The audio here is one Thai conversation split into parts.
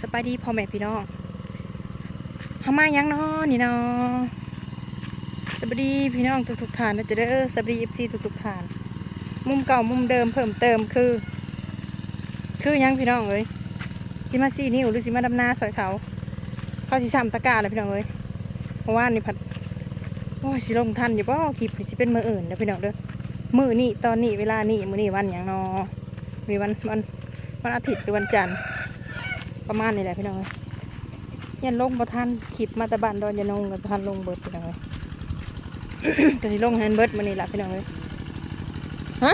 สบายดีพ่อแม่พี่น้องทำไมายังนาะนี่นาะสบายดีพี่น้องทุกทุกๆท่านนะจะเด้อสบายดีเอฟซีทุกทุกๆท่าน มุมเก่ามุมเดิมเพิ่มเติมคือ คือยังพี่น้องเอ้ยสิมาซีนิ้วหรือสิมาดำนาสอยเขาเขาสิซ้ำตะกร้าเลยพี่น้องเอ้ยเพราะว่านี่ผัดโอ้ยสิลงทันอยู่บ่คลิปนี่สิเป็นมืออื่นเด้อพี่น้องเด้อมือนี่ตอนนี้เวลานี่มือนี่วันยังนาะ มีวันวันวันอาทิตย์หรือวันจันทร์ ประมาณนี้แหละพี่น้องเอ้ยยันลงบ่ทันคลิปมาแตะบ้านดอนยันลงกับทันลงเบิดพี่น้องเอ้ยก็สิลงแฮนเบิดมื้อนี้ล่ะพี่น้องเอ้ยฮะ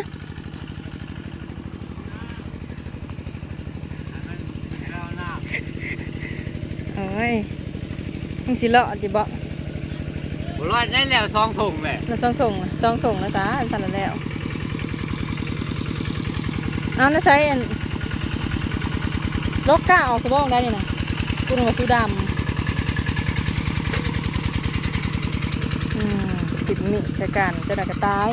เอ้ยมึงสิเลาะดิบ่ผมว่าได้แล้วซองส่งแหละแล้วสองถุงล่ะสองถุงแล้วซะทันแล้วแล้ว เอานะใช้อันลกก้าออกสะบ้องได้นี่นะกูนึกว่าสูดำอืมติดนี่ใช้กันจะได้กระตาย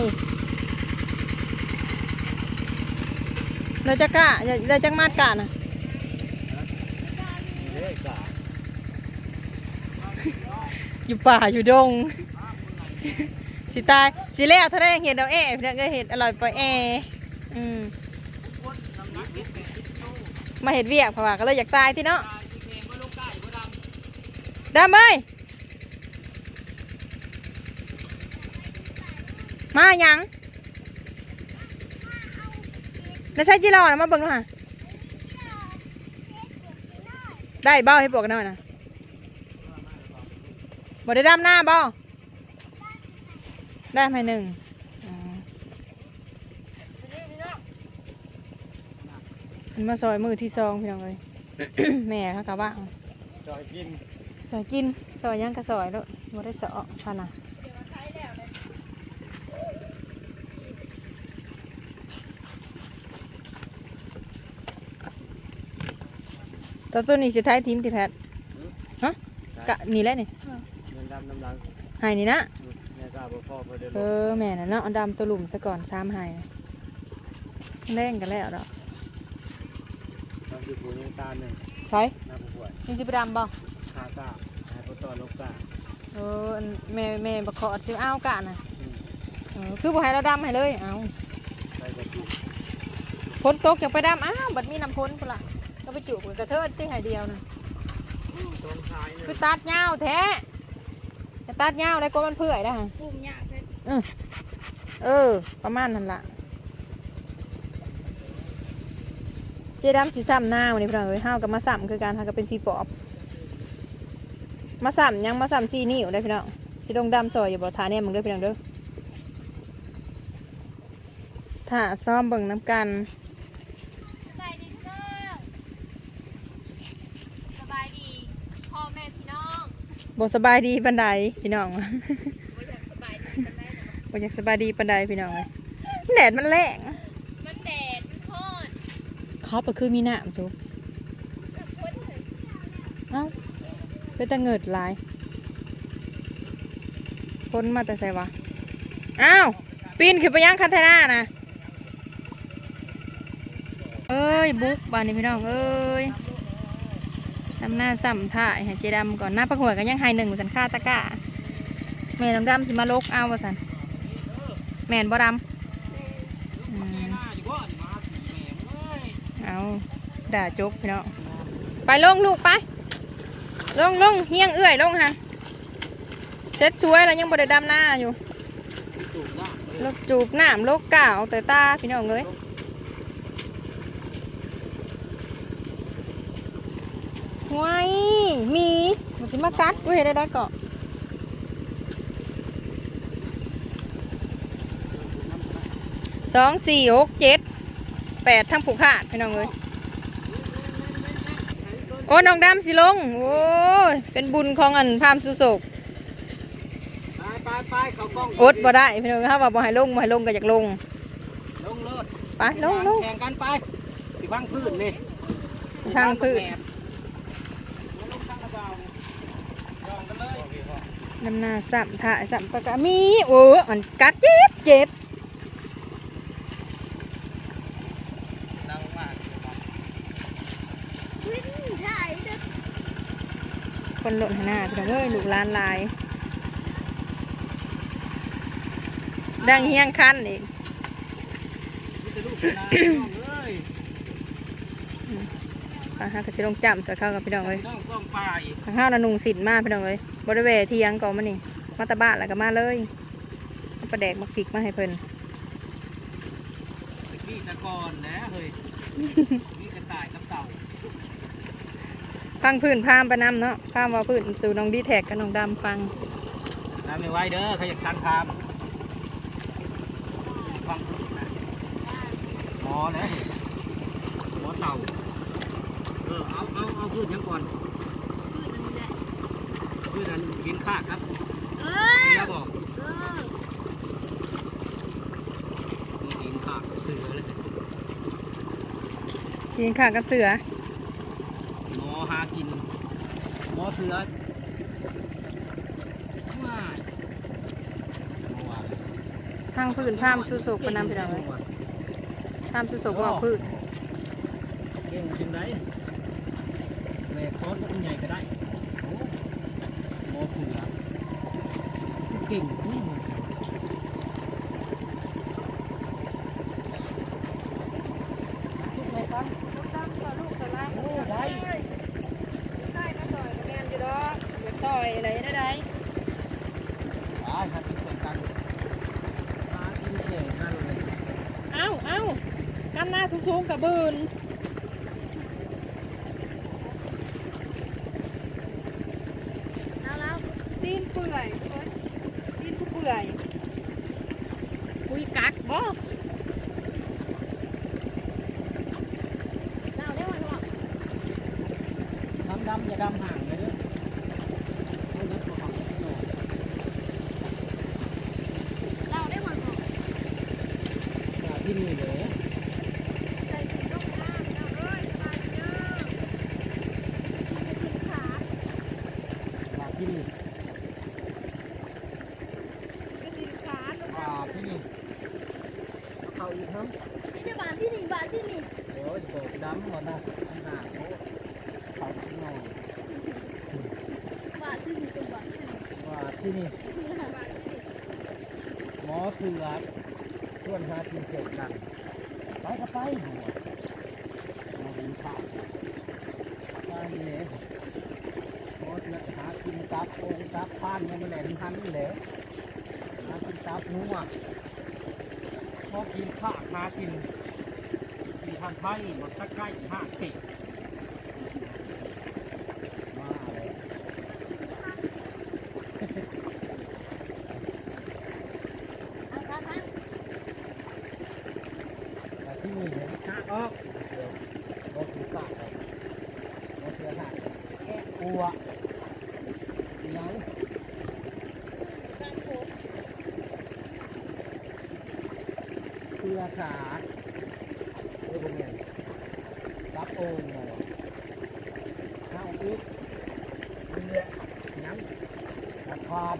เราจะกะเราจะมาดกะนะอยู่ป่าอยู่ดงสิตายสิแล้วถ้าได้เห็ดเอาแอะเดี๋ยวก็เห็ดอร่อยปล่อยแออืม มาเห็ดเวียกเพราะว่าก็เลยอยากตายที่เนาะดำเอ้ยมาหยังแล้วใช้จีรอนะมาเบิ่งดูฮะได้เบ้าให้ปวกกันหน่อยนะบ่ได้ดำหน้าเบ้าได้ไหมหนึ่งอ๋อ มันมาซอยมือที่ซองพี่น้องเลย แม่เขากะว่างซอยกินซอยกินซอยหยังกะซอยแล้วบ่ได้สอพานะตัวตัวนี้สิท้ายทีมติแพทฮะกะนี่แหละนี่เงินดำน้ำลังใหายนี่นะเนี่ยก็บ่พอพอเดินเออแม่น่ะเนาะเอาดำตัวหลุมซะก่อนซ้ำใหายแรงกันแล้วดอก ตอนที่ผู้ยังตาหนึ่งใช่หน้าผู้ป่วยนี่จะไปดำบ่คาตาหายปตอนลกตาเอออันแม่แม่บักขอดสิเอากะน่ะอืมเออคือบ่ให้เราดำให้เลยเอาใส่กระติกฝนตกอยากไปดำอ้าวบัดมีน้ำพ้นพุ่นล่ะก็ไปจูบกับกระเทิดที่ให้เดียวน่ะตรงท้ายเลคือยตัดยาวแท้จะตัดยาวได้ก็มันเปื่อยได้ฮะปุ่มยากเลยเออ ประมาณนั้นล่ะ เจดำสีซ้ำหน้าวันนี้พี่น้องเอ้ยห้าวกับมาซ้ำคือการหากับเป็นพี่ปอบ มาซ้ำยังมาซ้ำซีนิ้วได้พี่น้องสีดงดำซอยอยู่บ่ทาเนี่ยมึงเด้อพี่น้องเด้อถ้าซ้อมเบิ่งน้ำกันสบายดีพี่น้องสบายดีพ่อแม่พี่น้องบ่สบายดีปันใดพี่น้องบ่อยากสบายดีกันได้หรอบ่อยากสบายดีปันใดพี่น้องเอ้ยแดดมันแรง มันแดดมันทอด เขาไปคือมีน้ำสูเอ้าเป็นตะเงิดลายพ้นมาแต่ใส่วะอ้าวปีนขึ้นไปยังคันเทน่านะเอ้ยบุ๊กบ้านนี้พี่น้องเอ้ยทำหน้าซ้ำท่ายให้เจดำก่อนหน้าประหัวกันยังไฮหนึ่งสันค่าตะกร้าแม่น้ำดำสิมาลกเอาวะสันแม่นบ่ดำอืม หน้าอยู่บ่อนมาสีแหม่ เอาด่าจกพี่น้องไปลงลูกไปลงลงเฮียงเอื้อยลงหันเช็ดช่วยแล้วยังบไดดำหน้าอยู่สูงหน้าลกจูบหน้ำลกกาวแต่ตาพี่น้องเลยไว้มีมันสิมากัดกูเห็นได้ได้เกาะสองสี่หกเจ็ด แปดทั้งผูกขาดพี่น้องเลยโอ้น้องดำสิลง โอ้ยเป็นบุญของอันพามสุโศกไปไปไปเขากล้องอดบ่ได้พี่น้องครับว่าบ่ให้ลงบ่ให้ลงก็อยากลงลงเลิศไปลงลงแข่งกันไปสิพังพื้นนี่ทางพืชลงทางกระเบาลองกันเลยนำหน้าสัมถ่ายสัมตะกะมีโอ้มันกัดเจ็บเจ็บ นั่งมา คนหล่นหน้าพี่น้องเอ้ยลูกหลานลาย ดังเฮียงคันอีกนี่จะลูกเป็นลายพี่น้องเอ้าฮะก็สิลงจำสะเข้ากับพี่น้องเอ้ยพี่น้าห้าวนานุงสินมากพี่น้องเอ้ยบริเวณที่ยังก่อนมานี่มาตะบ้านแล้วก็มาเลยปลาแดกมาพริกมาให้เพิ่นตะกี้ตะกอนนะเฮ้ยมีกระต่ายกับ ฟังพื้นพามไปนำเนาะพามว่าพื้นสู่น้องดีแท็กกับน้องดำฟังน้ำไม่ไหวเด้อเขาอยากตันทามฟังนะหมอนะหมอเต่าเออเอาเอาเอาพืชยังก่อนพืชนั้นกินข้าครับเอเสีอยบอกเออมีกินข้าเสือเลยกินข้าวกับเสือ หมอหากิน หมอเสือว้ายหมอว่าทางพื้นพามสู่โศกไปนำพี่น้องเอ้ยพามสู่โศกว่าพื้นเก่งจริงได้แม่คอสก็ใหญ่ก็ได้โอ้หมอเสือเก่งนี่ ลูกดำกับลูกกระลา โอ้ได้ ได้มาซอยกับแมนอยู่ดอกอยากซอยอะไรได้ได้ ได้ครับที่เป็นกันหากินเก่งนั่นเลย เอ้าเอ้ากันหน้า สูงๆกับบืนเอาแล้วตีนเปื่อยเอ้ยตีนกูเปื่อยคุยกักบ่เอาได้วันวะดำดำอย่าดำห่างเลยเด้อเอาเยอะกว่าของพี่โน่ เราได้วันวะ อย่าที่นี่เลย ใส่ถุงลงน้ำเราเอ้ยมาเด้อจะกินขา อย่าที่นี่ จะกินขาลง อย่าที่นี่เข้า อีกครับที่จะบานที่หนึ่งบานที่หนึ่งโอ้ยโดดดำหมดนะหน้าโอ้เข้าที่นอนบานที่หนึ่งเป็นบานที่หนึ่งว่าที่นี่บานที่หนึ่งหมอเสือชวนหากินเสร็จกันไปก็ไปหัวมาดูข่าวไปเลยหมอเสือหากินตับโองตับพานเนี่ยมันแหลมพันนี่แหละหากินตับนัว พอกินข้าหากินกินทางไทยหมดตะไคร้ห้าติมาเลยเอาขาทั้งแต่ที่นี่เห็นข้าออกเดี๋ยวรถถูกตัดเลยรถเสือหักแกะกลัวยัง กลางโขง เสือขาเรื่องเงี้ยรับโอ่งหน่อยข้าวอีกเรือยังตะพาน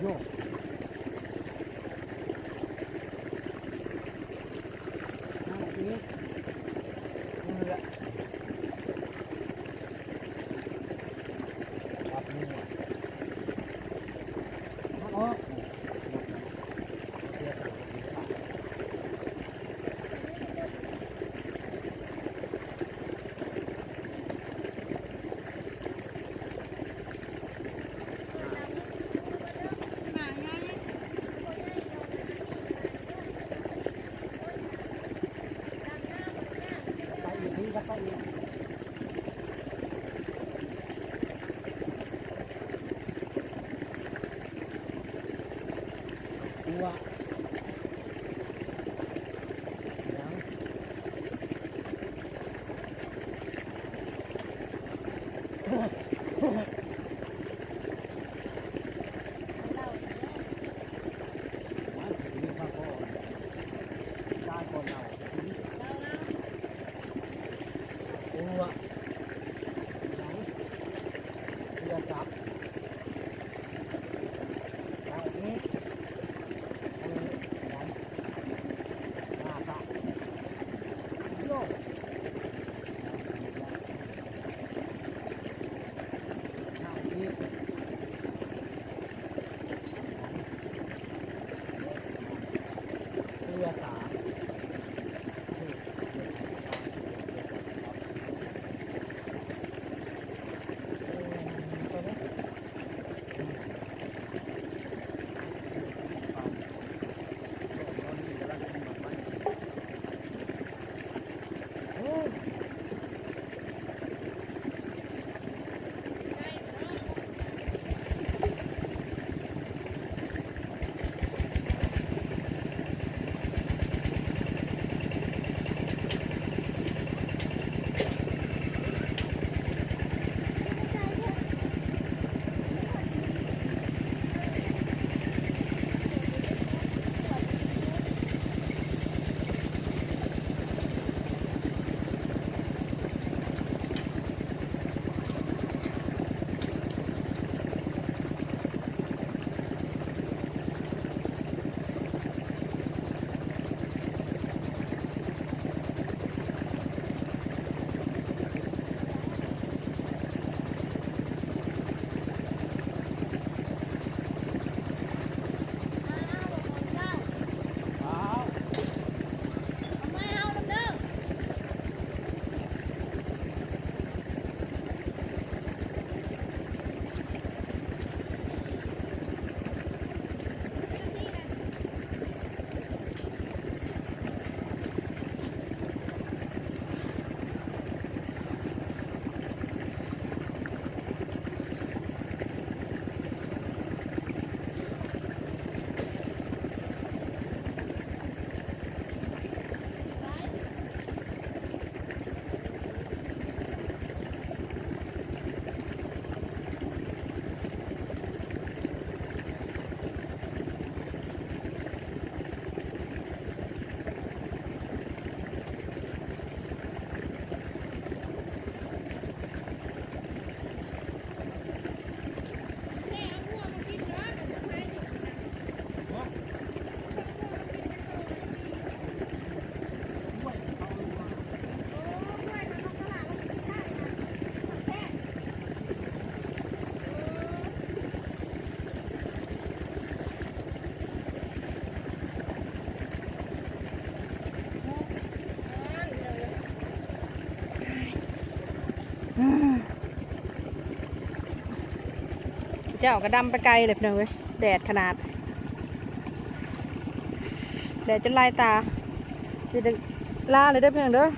โยกข้าวอีก เจ้าก็ดำไปไกลเลยพี่น้องเว้ยแดดขนาด แดดจนลายตาจะได้ลาเลยเด้อพี่น้องเด้อ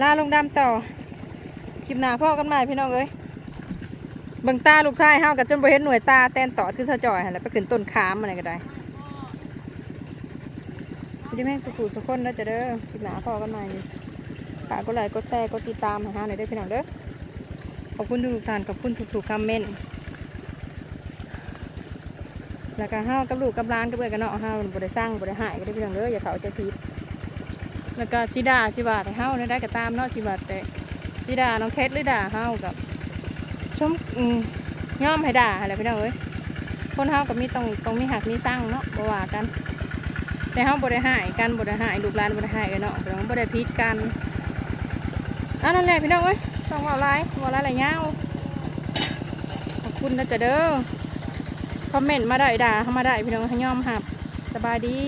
ล่าลงดำต่อคลิปหน้าพ่อกันใหม่พี่น้องเอ้ยเบิ่งตาลูกชายเฮากับจนบ่เห็นหน่วยตาแตนตอดคือสะจ่อยหั่นแหละไปขึ้นต้นขามอะไรก็ได้พี่แม่งสุขุสุขคนเด้อจะเด้อคลิปหน้าพ่อกันใหม่ฝากกดไลค์กดแชร์กดติดตามให้เฮาหน่อยเด้อพี่น้องเด้อขอบคุณทุกท่านขอบคุณทุกๆคอมเมนต์ แล้วก็เฮากับลูกกับร้านกับเพื่อนกันเนาะเฮาบ่ได้สร้างบ่ได้หายก็ได้เพียงเด้ออย่าเขาใจผิดแล้วก็สิดาสิบาทให้เฮาได้ได้ก็ตามเนาะสิบาทแต่สิดาน้องเคสหรือด่าเฮากับชมอืมยอมให้ด่าอะไรพี่น้องเอ้ยคนเฮากับมีต้องต้องมีหักมีสร้างเนาะบว่ากัน แต่เฮาบ่ได้หายกันบ่ได้หายลูกหลานบ่ได้หายกันเนาะแต่ว่าบ่ได้ผิดกันอันนั้นแหละพี่น้องเอ้ยต้องเว่าหลายเว่าหลายหลายยาขอบคุณนะจ๊ะเด้อ คอมเมนต์มาได้ด่าเข้ามาได้พี่น้องให้ยอมหับสบายดี